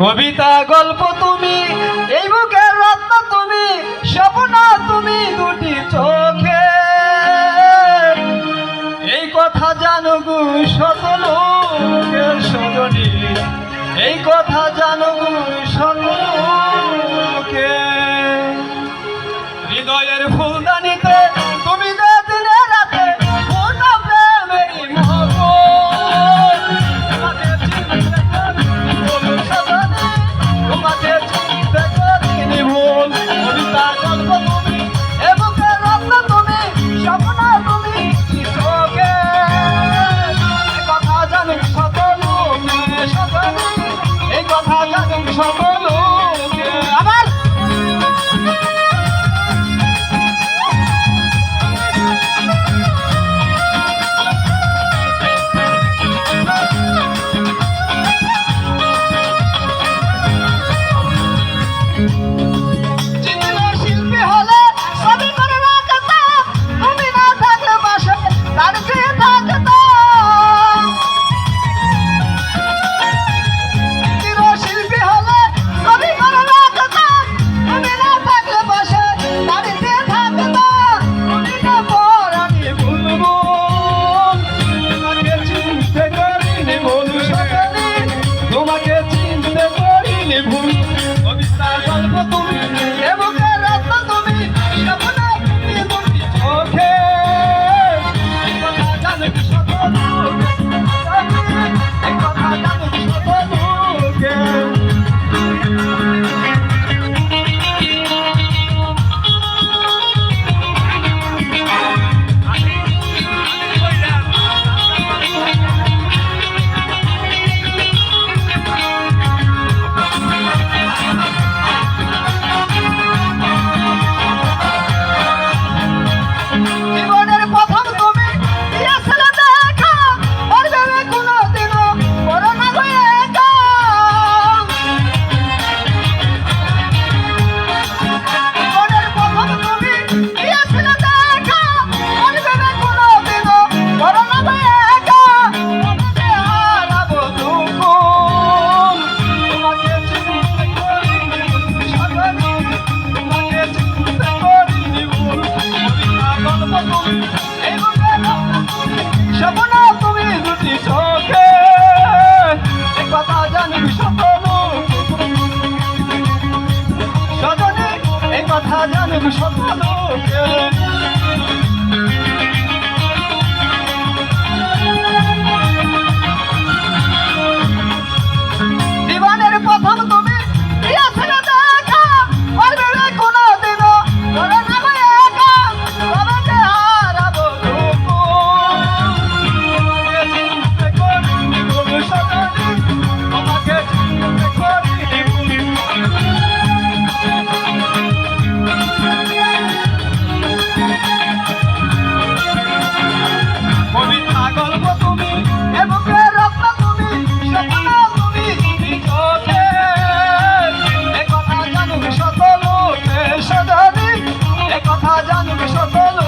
কবিতা গল্প তুমি, এই বুকের রত্ন তুমি, স্বপ্ন তুমি দুটি চোখে। এই কথা জানো গু সতলোকের সজনী, এই কথা Rumble. সন্তান me chamando